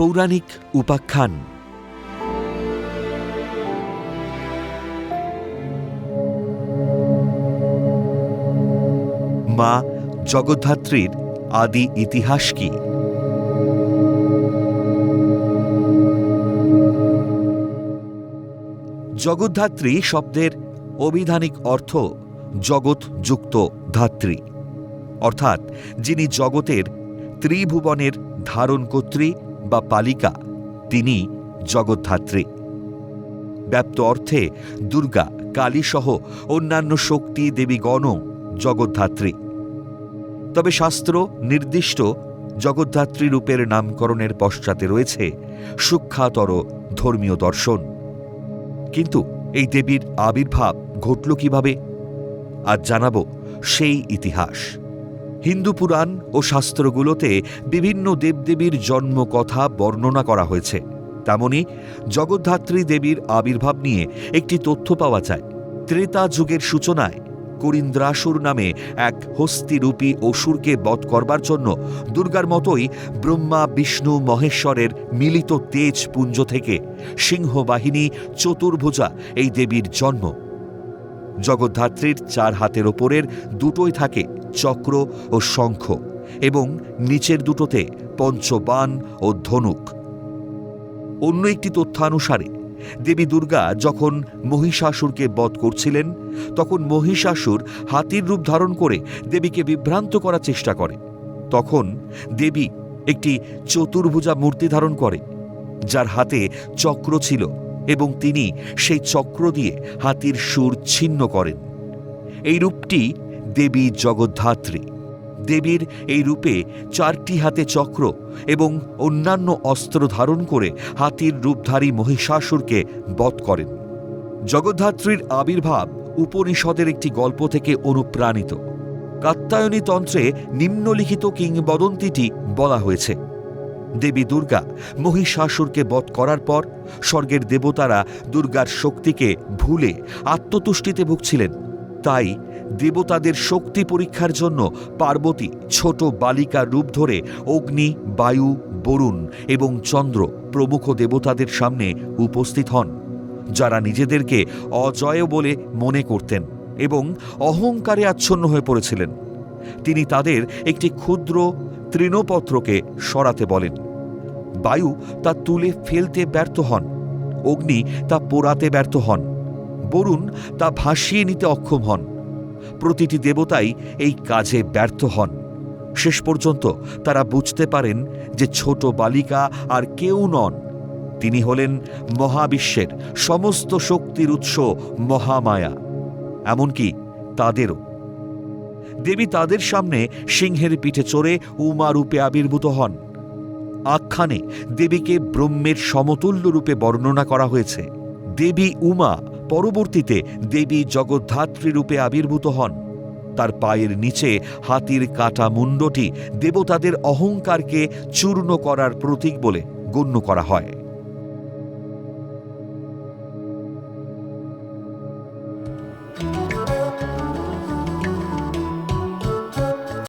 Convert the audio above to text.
পৌরাণিক উপাখ্যান। মা জগদ্ধাত্রীর আদি ইতিহাস কি? জগদ্ধাত্রী শব্দের অভিধানিক অর্থ জগৎ যুক্ত ধাত্রী। অর্থাৎ যিনি জগতের ত্রিভুবনের ধারণকর্ত্রী বা পালিকা, তিনি জগদ্ধাত্রী। ব্যাপ্ত অর্থে দুর্গা, কালীসহ অন্যান্য শক্তি, দেবীগণও জগদ্ধাত্রী। তবে শাস্ত্র নির্দিষ্ট জগদ্ধাত্রী রূপের নামকরণের পশ্চাতে রয়েছে সূক্ষাতর ধর্মীয় দর্শন। কিন্তু এই দেবীর আবির্ভাব ঘটল কীভাবে? আজ জানাব সেই ইতিহাস। হিন্দু পুরাণ ও শাস্ত্রগুলোতে বিভিন্ন দেবদেবীর জন্মকথা বর্ণনা করা হয়েছে। তেমনি জগদ্ধাত্রী দেবীর আবির্ভাব নিয়ে একটি তথ্য পাওয়া যায়। ত্রেতা যুগের সূচনায় করিন্দ্রাসুর নামে এক হস্তিরূপী অসুরকে বধ করবার জন্য দুর্গার মতোই ব্রহ্মা, বিষ্ণু, মহেশ্বরের মিলিত তেজ পুঞ্জ থেকে সিংহবাহিনী, চতুর্ভুজা এই দেবীর জন্ম। জগদ্ধাত্রীর চার হাতের ওপরের দুটোই থাকে চক্র ও শঙ্খ এবং নিচের দুটোতে পঞ্চবান ও ধনুক। অন্য একটি তথ্যানুসারে, দেবী দুর্গা যখন মহিষাসুরকে বধ করছিলেন, তখন মহিষাসুর হাতির রূপ ধারণ করে দেবীকে বিভ্রান্ত করার চেষ্টা করে। তখন দেবী একটি চতুর্ভুজা মূর্তি ধারণ করে, যার হাতে চক্র ছিল এবং তিনি সেই চক্র দিয়ে হাতির সুর ছিন্ন করেন। এই রূপটি দেবী জগদ্ধাত্রী। দেবীর এই রূপে চারটি হাতে চক্র এবং অন্যান্য অস্ত্র ধারণ করে হাতির রূপধারী মহিষাসুরকে বধ করেন। জগদ্ধাত্রীর আবির্ভাব উপনিষদের একটি গল্প থেকে অনুপ্রাণিত। কাত্যায়নী তন্ত্রে নিম্নলিখিত কিংবদন্তিটি বলা হয়েছে। দেবী দুর্গা মহিষাসুরকে বধ করার পর স্বর্গের দেবতারা দুর্গার শক্তিকে ভুলে আত্মতুষ্টিতে ভুগছিলেন। তাই দেবতাদের শক্তি পরীক্ষার জন্য পার্বতী ছোট বালিকার রূপ ধরে অগ্নি, বায়ু, বরুণ এবং চন্দ্র প্রমুখ দেবতাদের সামনে উপস্থিত হন, যারা নিজেদেরকে অজয় বলে মনে করতেন এবং অহংকারে আচ্ছন্ন হয়ে পড়েছিলেন। তিনি তাদের একটি ক্ষুদ্র তৃণপত্রকে সরাতে বলেন। বায়ু তা তুলে ফেলতে ব্যর্থ হন, অগ্নি তা পোড়াতে ব্যর্থ হন, বরুণ তা ভাসিয়ে নিতে অক্ষম হন। প্রতিটি দেবতাই এই কাজে ব্যর্থ হন। শেষ পর্যন্ত তারা বুঝতে পারেন যে ছোট বালিকা আর কেউ নন। তিনি হলেন মহাবিশ্বের সমস্ত শক্তির উৎস মহামায়া। এমনকি তাদেরও। দেবী তাদের সামনে সিংহের পিঠে চড়ে উমা রূপে আবির্ভূত হন। আখ্যানে দেবীকে ব্রহ্মের সমতুল্য রূপে বর্ণনা করা হয়েছে। দেবী উমা পরবর্তীতে দেবী জগদ্ধাত্রী রূপে আবির্ভূত হন। তার পায়ের নিচে হাতির কাটা মুন্ডটি দেবতাদের অহংকারকে চূর্ণ করার প্রতীক বলে গণ্য করা হয়।